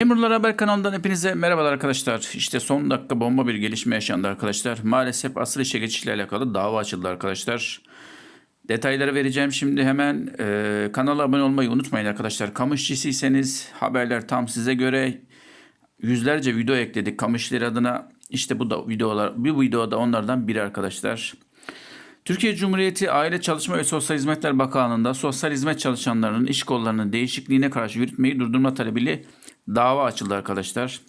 Memurlar Haber kanalından hepinize merhabalar arkadaşlar. İşte son dakika bomba bir gelişme yaşandı arkadaşlar. Maalesef asıl işe geçişle alakalı dava açıldı arkadaşlar. Detayları vereceğim şimdi hemen. Ee, kanala abone olmayı unutmayın arkadaşlar. Kamu işçisiyseniz haberler tam size göre. Yüzlerce video ekledik kamu işleri adına. İşte bu da videolar, bir videoda onlardan biri arkadaşlar. Türkiye Cumhuriyeti Aile Çalışma ve Sosyal Hizmetler Bakanlığı'nda sosyal hizmet çalışanlarının iş kollarının değişikliğine karşı yürütmeyi durdurma talebiyle dava açıldı arkadaşlar.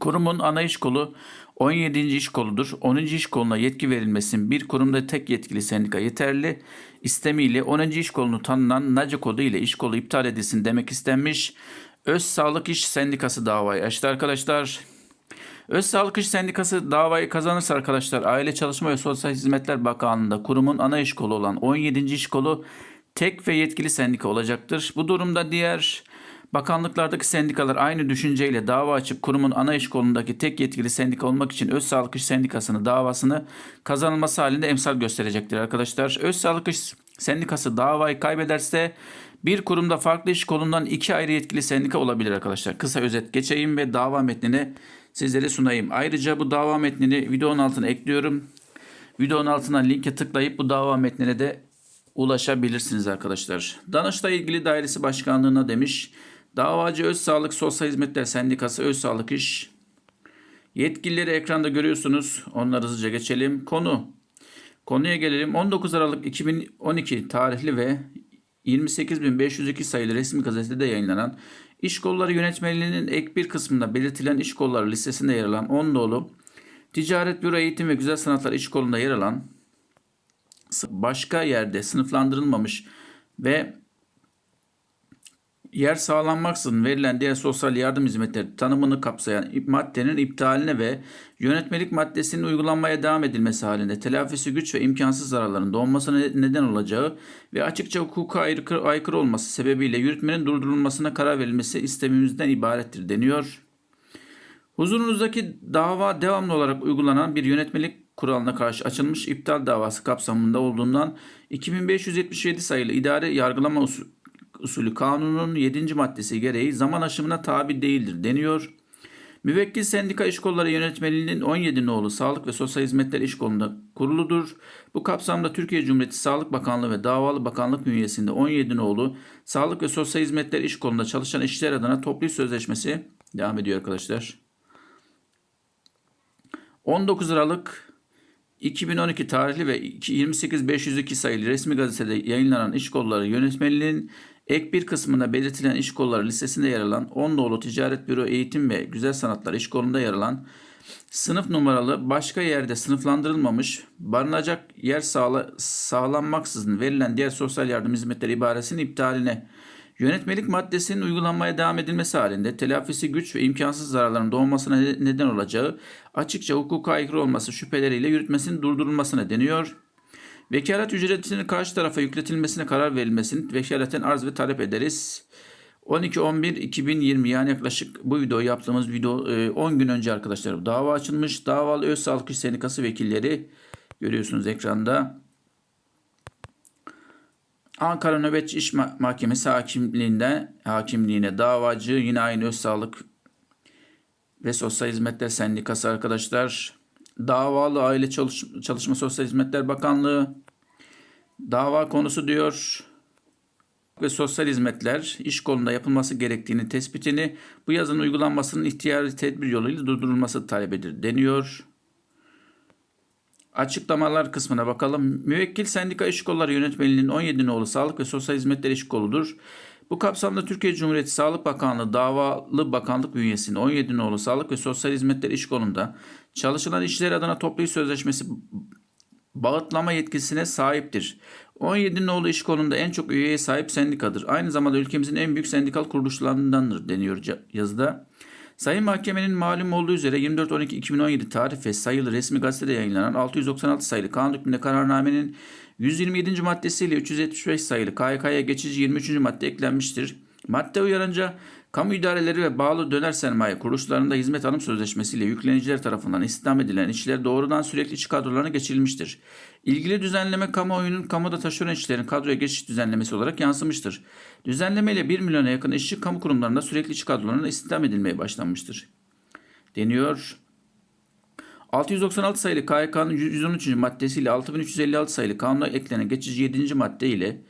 Kurumun ana iş kolu 17. iş koludur. 10. iş koluna yetki verilmesin bir kurumda tek yetkili sendika yeterli istemiyle 10. iş kolunu tanınan NACE kodu ile iş kolu iptal edilsin demek istenmiş. Öz Sağlık İş Sendikası davayı açtı arkadaşlar. Öz Sağlık İş Sendikası davayı kazanırsa arkadaşlar Aile Çalışma ve Sosyal Hizmetler Bakanlığı'nda kurumun ana iş kolu olan 17. iş kolu tek ve yetkili sendika olacaktır. Bu durumda diğer bakanlıklardaki sendikalar aynı düşünceyle dava açıp kurumun ana iş kolundaki tek yetkili sendika olmak için Öz Sağlık İş Sendikası'nı davasını kazanılması halinde emsal gösterecektir arkadaşlar. Öz Sağlık İş Sendikası davayı kaybederse bir kurumda farklı iş kolundan iki ayrı yetkili sendika olabilir arkadaşlar. Kısa özet geçeyim ve dava metnini sizlere sunayım. Ayrıca bu dava metnini videonun altına ekliyorum. Videonun altına linke tıklayıp bu dava metnine de ulaşabilirsiniz arkadaşlar. Danıştay ilgili dairesi başkanlığına demiş. Davacı Öz Sağlık Sosyal Hizmetler Sendikası Öz Sağlık İş. Yetkilileri ekranda görüyorsunuz. Onları hızlıca geçelim. Konu. Konuya gelelim. 19 Aralık 2012 tarihli ve 28.502 sayılı resmi gazetede yayınlanan İş Kolları Yönetmeliğinin ek bir kısmında belirtilen iş kolları listesinde yer alan 10 dolu Ticaret Büro Eğitim ve Güzel Sanatlar İş Kolu'nda yer alan başka yerde sınıflandırılmamış ve yer sağlanmaksızın verilen diğer sosyal yardım hizmetleri tanımını kapsayan maddenin iptaline ve yönetmelik maddesinin uygulanmaya devam edilmesi halinde telafisi güç ve imkansız zararların doğmasına neden olacağı ve açıkça hukuka aykırı, aykırı olması sebebiyle yürütmenin durdurulmasına karar verilmesi istemimizden ibarettir deniyor. Huzurunuzdaki dava devamlı olarak uygulanan bir yönetmelik kuralına karşı açılmış iptal davası kapsamında olduğundan 2577 sayılı idare yargılama usulü kanunun 7. maddesi gereği zaman aşımına tabi değildir deniyor. Müvekkil Sendika İş Kolları Yönetmeliğinin 17 nolu Sağlık ve Sosyal Hizmetler İş Kolu'nda kuruludur. Bu kapsamda Türkiye Cumhuriyeti Sağlık Bakanlığı ve Davalı Bakanlık bünyesinde 17 nolu Sağlık ve Sosyal Hizmetler İş Kolu'nda çalışan işçiler adına toplu sözleşmesi devam ediyor arkadaşlar. 19 Aralık 2012 tarihli ve 28502 sayılı resmi gazetede yayınlanan iş kolları yönetmeliğinin ek bir kısmında belirtilen iş kolları listesinde yer alan 10 dolu Ticaret Büro Eğitim ve Güzel Sanatlar iş kolunda yer alan sınıf numaralı başka yerde sınıflandırılmamış barınacak yer sağla, sağlanmaksızın verilen diğer sosyal yardım hizmetleri ibaresinin iptaline Yönetmelik maddesinin uygulanmaya devam edilmesi halinde telafisi güç ve imkansız zararların doğmasına ne- neden olacağı açıkça hukuka aykırı olması şüpheleriyle yürütmesinin durdurulmasına deniyor. Vekalet ücretinin karşı tarafa yükletilmesine karar verilmesini vekaleten arz ve talep ederiz. 12-11-2020 yani yaklaşık bu videoyu yaptığımız video e, 10 gün önce arkadaşlar dava açılmış. Davalı Öz Sağlık İş Sendikası vekilleri görüyorsunuz ekranda. Ankara Nöbetçi İş Ma- Mahkemesi hakimliğinde hakimliğine davacı yine aynı Öz Sağlık ve Sosyal Hizmetler Sendikası arkadaşlar. Davalı Aile Çalış- Çalışma Sosyal Hizmetler Bakanlığı dava konusu diyor ve sosyal hizmetler iş kolunda yapılması gerektiğini tespitini bu yazının uygulanmasının ihtiyari tedbir yoluyla durdurulması talep edilir deniyor. Açıklamalar kısmına bakalım. Müvekkil Sendika İş Kolları Yönetmeliğinin 17 nolu Sağlık ve Sosyal Hizmetler İş Kolu'dur. Bu kapsamda Türkiye Cumhuriyeti Sağlık Bakanlığı davalı bakanlık bünyesinde 17 nolu Sağlık ve Sosyal Hizmetler İş Kolu'nda çalışılan işler adına toplu iş sözleşmesi bağıtlama yetkisine sahiptir. 17 nolu iş konunda en çok üyeye sahip sendikadır. Aynı zamanda ülkemizin en büyük sendikal kuruluşlarındandır deniyor yazıda. Sayın Mahkemenin malum olduğu üzere 24.12.2017 tarih ve sayılı resmi gazetede yayınlanan 696 sayılı kanun hükmünde kararnamenin 127. maddesiyle 375 sayılı KHK'ya geçici 23. madde eklenmiştir. Madde uyarınca Kamu idareleri ve bağlı döner sermaye kuruluşlarında hizmet alım sözleşmesiyle yükleniciler tarafından istihdam edilen işçiler doğrudan sürekli işçi kadrolarına geçirilmiştir. İlgili düzenleme kamuoyunun kamuda taşeron işçilerin kadroya geçiş düzenlemesi olarak yansımıştır. Düzenleme ile 1 milyona yakın işçi kamu kurumlarında sürekli işçi kadrolarına istihdam edilmeye başlanmıştır. Deniyor. 696 sayılı KHK'nın 113. maddesiyle 6356 sayılı kanuna eklenen geçici 7. madde ile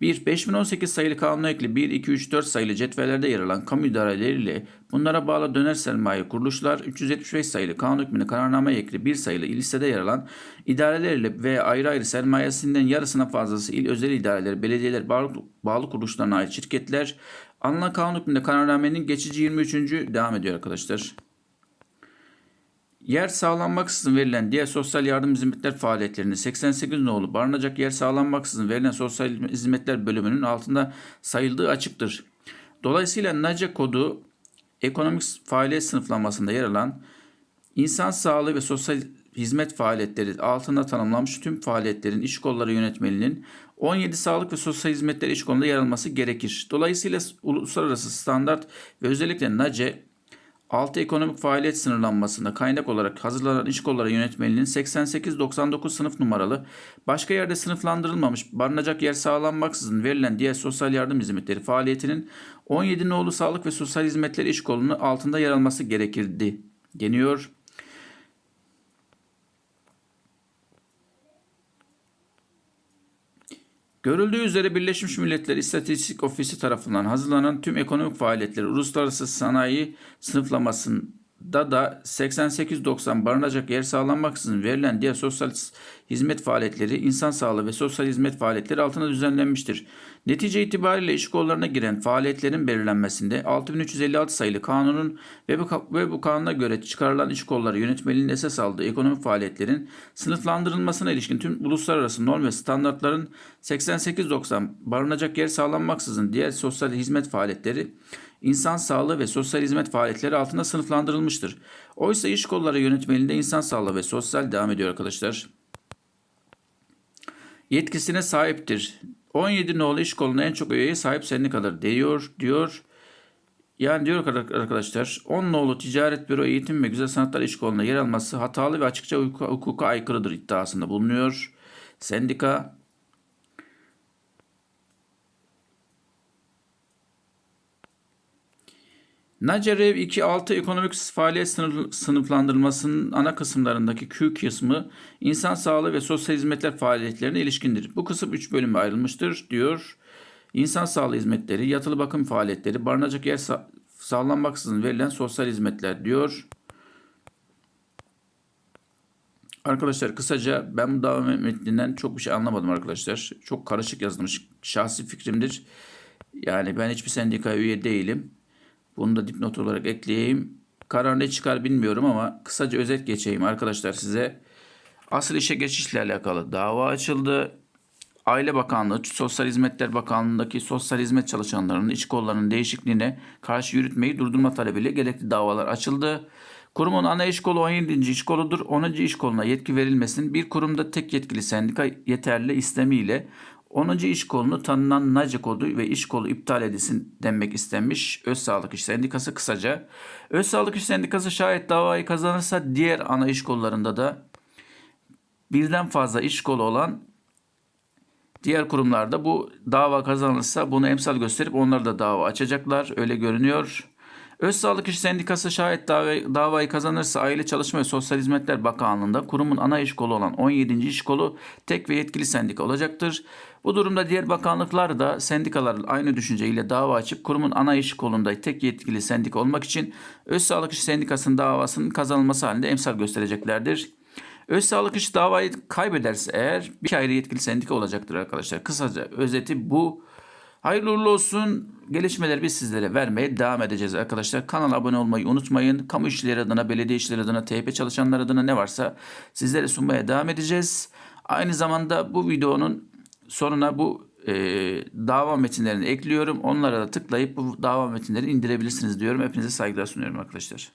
1. 5018 sayılı kanuna ekli 1, 2, 3, 4 sayılı cetvellerde yer alan kamu idareleriyle bunlara bağlı döner sermaye kuruluşlar 375 sayılı kanun hükmünde kararname ekli 1 sayılı listede yer alan idarelerle ve ayrı ayrı sermayesinden yarısına fazlası il özel idareleri, belediyeler, bağlı, bağlı kuruluşlarına ait şirketler alınan kanun hükmünde kararnamenin geçici 23. devam ediyor arkadaşlar. Yer sağlanmaksızın verilen diğer sosyal yardım hizmetler faaliyetlerinde 88 nolu barınacak yer sağlanmaksızın verilen sosyal hizmetler bölümünün altında sayıldığı açıktır. Dolayısıyla NACE kodu ekonomik faaliyet sınıflamasında yer alan insan sağlığı ve sosyal hizmet faaliyetleri altında tanımlanmış tüm faaliyetlerin iş kolları yönetmeliğinin 17 sağlık ve sosyal hizmetler iş kolunda yer alması gerekir. Dolayısıyla uluslararası standart ve özellikle NACE 6 ekonomik faaliyet sınırlanmasında kaynak olarak hazırlanan iş kolları yönetmeliğinin 88-99 sınıf numaralı başka yerde sınıflandırılmamış barınacak yer sağlanmaksızın verilen diğer sosyal yardım hizmetleri faaliyetinin 17 nolu sağlık ve sosyal hizmetler iş kolunun altında yer alması gerekirdi deniyor. Görüldüğü üzere Birleşmiş Milletler İstatistik Ofisi tarafından hazırlanan tüm ekonomik faaliyetleri uluslararası sanayi sınıflamasında da 88-90 barınacak yer sağlanmaksızın verilen diğer sosyal hizmet faaliyetleri, insan sağlığı ve sosyal hizmet faaliyetleri altına düzenlenmiştir. Netice itibariyle iş kollarına giren faaliyetlerin belirlenmesinde 6356 sayılı kanunun ve bu, ve bu kanuna göre çıkarılan iş kolları yönetmeliğinin esas aldığı ekonomik faaliyetlerin sınıflandırılmasına ilişkin tüm uluslararası norm ve standartların 88-90 barınacak yer sağlanmaksızın diğer sosyal hizmet faaliyetleri insan sağlığı ve sosyal hizmet faaliyetleri altında sınıflandırılmıştır. Oysa iş kolları yönetmeliğinde insan sağlığı ve sosyal devam ediyor arkadaşlar yetkisine sahiptir. 17 nolu iş koluna en çok üyeye sahip sendikadır diyor diyor. Yani diyor arkadaşlar 10 nolu ticaret büro eğitim ve güzel sanatlar iş koluna yer alması hatalı ve açıkça hukuka aykırıdır iddiasında bulunuyor. Sendika Nacerev 2.6 ekonomik faaliyet sınıflandırmasının ana kısımlarındaki Q kısmı insan sağlığı ve sosyal hizmetler faaliyetlerine ilişkindir. Bu kısım 3 bölüme ayrılmıştır diyor. İnsan sağlığı hizmetleri, yatılı bakım faaliyetleri, barınacak yer sa- sağlanmaksızın verilen sosyal hizmetler diyor. Arkadaşlar kısaca ben bu dava metninden çok bir şey anlamadım arkadaşlar. Çok karışık yazılmış. Şahsi fikrimdir. Yani ben hiçbir sendika üye değilim. Bunu da dipnot olarak ekleyeyim. Karar ne çıkar bilmiyorum ama kısaca özet geçeyim arkadaşlar size. Asıl işe geçişle alakalı dava açıldı. Aile Bakanlığı, Sosyal Hizmetler Bakanlığı'ndaki sosyal hizmet çalışanlarının iş kollarının değişikliğine karşı yürütmeyi durdurma talebiyle gerekli davalar açıldı. Kurumun ana iş kolu 17. iş koludur. 10. iş koluna yetki verilmesinin bir kurumda tek yetkili sendika yeterli istemiyle 10. iş kolunu tanınan NACE kodu ve iş kolu iptal edilsin denmek istenmiş. Öz Sağlık İş Sendikası kısaca. Öz Sağlık İş Sendikası şayet davayı kazanırsa diğer ana iş kollarında da birden fazla iş kolu olan diğer kurumlarda bu dava kazanırsa bunu emsal gösterip onlar da dava açacaklar. Öyle görünüyor. Öz Sağlık İş Sendikası şayet davayı, davayı kazanırsa Aile Çalışma ve Sosyal Hizmetler Bakanlığı'nda kurumun ana iş kolu olan 17. iş kolu tek ve yetkili sendika olacaktır. Bu durumda diğer bakanlıklar da sendikalar aynı düşünceyle dava açıp kurumun ana iş kolunda tek yetkili sendika olmak için Öz Sağlık İş Sendikası'nın davasının kazanılması halinde emsal göstereceklerdir. Öz Sağlık İş davayı kaybederse eğer bir ayrı yetkili sendika olacaktır arkadaşlar. Kısaca özeti bu. Hayırlı uğurlu olsun. Gelişmeleri biz sizlere vermeye devam edeceğiz arkadaşlar. Kanala abone olmayı unutmayın. Kamu işçileri adına, belediye işçileri adına, TP çalışanlar adına ne varsa sizlere sunmaya devam edeceğiz. Aynı zamanda bu videonun sonuna bu e, dava metinlerini ekliyorum. Onlara da tıklayıp bu dava metinleri indirebilirsiniz diyorum. Hepinize saygılar sunuyorum arkadaşlar.